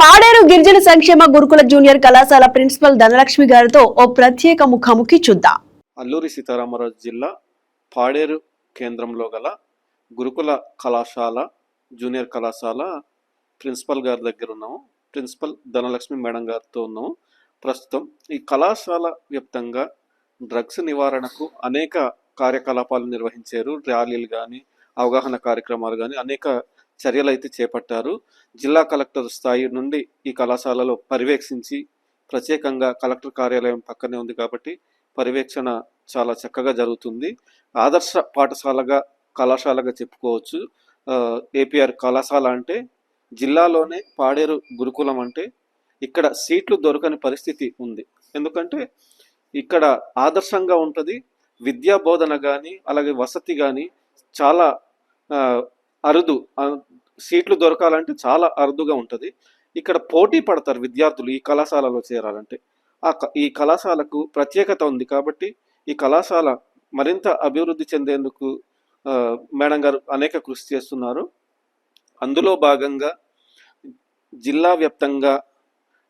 పాడేరు గిరిజన సంక్షేమ గురుకుల జూనియర్ కళాశాల ప్రిన్సిపల్ ధనలక్ష్మి గారితో ఓ ప్రత్యేక ముఖాముఖి చూద్దాం. అల్లూరి సీతారామరాజు జిల్లా పాడేరు కేంద్రంలో గల గురుకుల కళాశాల జూనియర్ కళాశాల ప్రిన్సిపల్ గారి దగ్గర ఉన్నాము. ప్రిన్సిపల్ ధనలక్ష్మి మేడం గారితో ఉన్నాము. ప్రస్తుతం ఈ కళాశాల వ్యాప్తంగా డ్రగ్స్ నివారణకు అనేక కార్యకలాపాలు నిర్వహించారు. ర్యాలీలు కానీ అవగాహన కార్యక్రమాలు కానీ అనేక చర్యలు అయితే చేపట్టారు. జిల్లా కలెక్టర్ స్థాయి నుండి ఈ కళాశాలలో పర్యవేక్షించి ప్రత్యేకంగా కలెక్టర్ కార్యాలయం పక్కనే ఉంది కాబట్టి పర్యవేక్షణ చాలా చక్కగా జరుగుతుంది. ఆదర్శ పాఠశాలగా కళాశాలగా చెప్పుకోవచ్చు. ఏపీఆర్ కళాశాల అంటే జిల్లాలోనే పాడేరు గురుకులం అంటే ఇక్కడ సీట్లు దొరకని పరిస్థితి ఉంది. ఎందుకంటే ఇక్కడ ఆదర్శంగా ఉంటుంది విద్యా బోధన కానీ అలాగే వసతి కానీ చాలా అరుదు సీట్లు దొరకాలంటే చాలా అరుదుగా ఉంటుంది. ఇక్కడ పోటీ పడతారు విద్యార్థులు ఈ కళాశాలలో చేరాలంటే. ఆ క- ఈ కళాశాలకు ప్రత్యేకత ఉంది కాబట్టి ఈ కళాశాల మరింత అభివృద్ధి చెందేందుకు మేడం గారు అనేక కృషి చేస్తున్నారు. అందులో భాగంగా జిల్లా వ్యాప్తంగా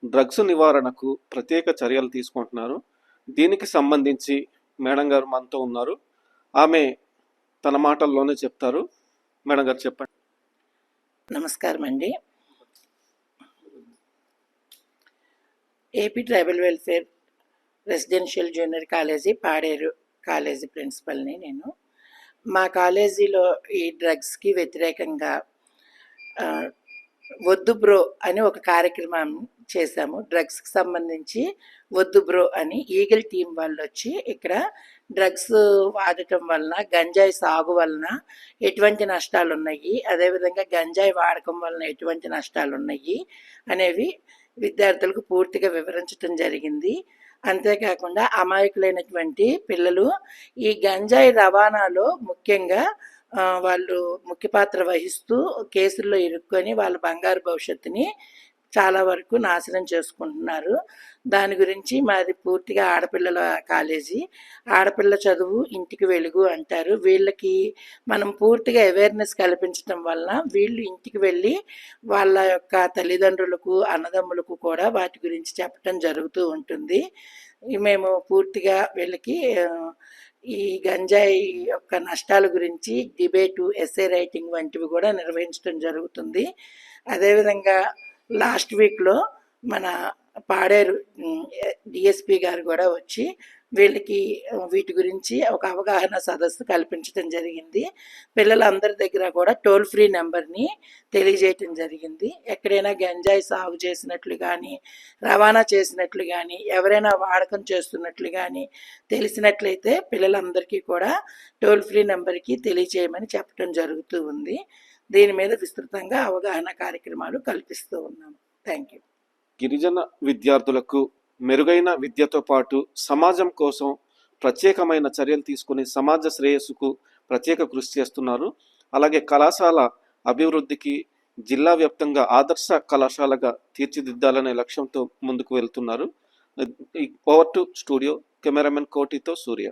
డ్రగ్స్ నివారణకు ప్రత్యేక చర్యలు తీసుకుంటున్నారు. దీనికి సంబంధించి మేడం గారు మనతో ఉన్నారు. ఆమె తన మాటల్లోనే చెప్తారు. మేడం గారు చెప్పండి. నమస్కారం అండి. AP tribal welfare residential junior college Paderu college ప్రిన్సిపల్ని నేను. మా కాలేజీలో ఈ డ్రగ్స్కి వ్యతిరేకంగా వద్దు బ్రో అని ఒక కార్యక్రమం చేశాము. డ్రగ్స్కి సంబంధించి వద్దు బ్రో అని ఈగల్ టీం వాళ్ళు వచ్చి ఇక్కడ డ్రగ్స్ వాడటం వలన గంజాయి సాగు వలన ఎటువంటి నష్టాలు ఉన్నాయి అదేవిధంగా గంజాయి వాడకం వలన ఎటువంటి నష్టాలు ఉన్నాయి అనేవి విద్యార్థులకు పూర్తిగా వివరించడం జరిగింది. అంతేకాకుండా అమాయకులైనటువంటి పిల్లలు ఈ గంజాయి రవాణాలో ముఖ్యంగా వాళ్ళు ముఖ్య పాత్ర వహిస్తూ కేసుల్లో ఇరుక్కొని వాళ్ళ బంగారు భవిష్యత్తుని చాలా వరకు నాశనం చేసుకుంటున్నారు. దాని గురించి మాది పూర్తిగా ఆడపిల్లల కాలేజీ. ఆడపిల్ల చదువు ఇంటికి వెలుగు అంటారు. వీళ్ళకి మనం పూర్తిగా అవేర్నెస్ కల్పించడం వలన వీళ్ళు ఇంటికి వెళ్ళి వాళ్ళ యొక్క తల్లిదండ్రులకు అన్నదమ్ములకు కూడా వాటి గురించి చెప్పడం జరుగుతూ ఉంటుంది. మేము పూర్తిగా వీళ్ళకి ఈ గంజాయి యొక్క నష్టాల గురించి డిబేటు ఎస్ఏ రైటింగ్ వంటివి కూడా నిర్వహించడం జరుగుతుంది. అదేవిధంగా లాస్ట్ వీక్లో మన పాడేరు డిఎస్పి గారు కూడా వచ్చి వీళ్ళకి వీటి గురించి ఒక అవగాహన సదస్సు కల్పించడం జరిగింది. పిల్లలందరి దగ్గర కూడా టోల్ ఫ్రీ నెంబర్ని తెలియజేయటం జరిగింది. ఎక్కడైనా గంజాయి సాగు చేసినట్లు కానీ రవాణా చేసినట్లు కానీ ఎవరైనా వాడకం చేస్తున్నట్లు కానీ తెలిసినట్లయితే పిల్లలందరికీ కూడా టోల్ ఫ్రీ నెంబర్కి తెలియజేయమని చెప్పడం జరుగుతూ ఉంది. దీని మీద విస్తృతంగా అవగాహన కార్యక్రమాలు కల్పిస్తూ ఉన్నాము థ్యాంక్ యూ గిరిజన విద్యార్థులకు మెరుగైన విద్యతో పాటు సమాజం కోసం ప్రత్యేకమైన చర్యలు తీసుకుని సమాజ శ్రేయస్సుకు ప్రత్యేక కృషి చేస్తున్నారు. అలాగే కళాశాల అభివృద్ధికి జిల్లా వ్యాప్తంగా ఆదర్శ కళాశాలగా తీర్చిదిద్దాలనే లక్ష్యంతో ముందుకు వెళ్తున్నారు. ఓవర్ టు స్టూడియో కెమెరామెన్ కోటితో సూర్య.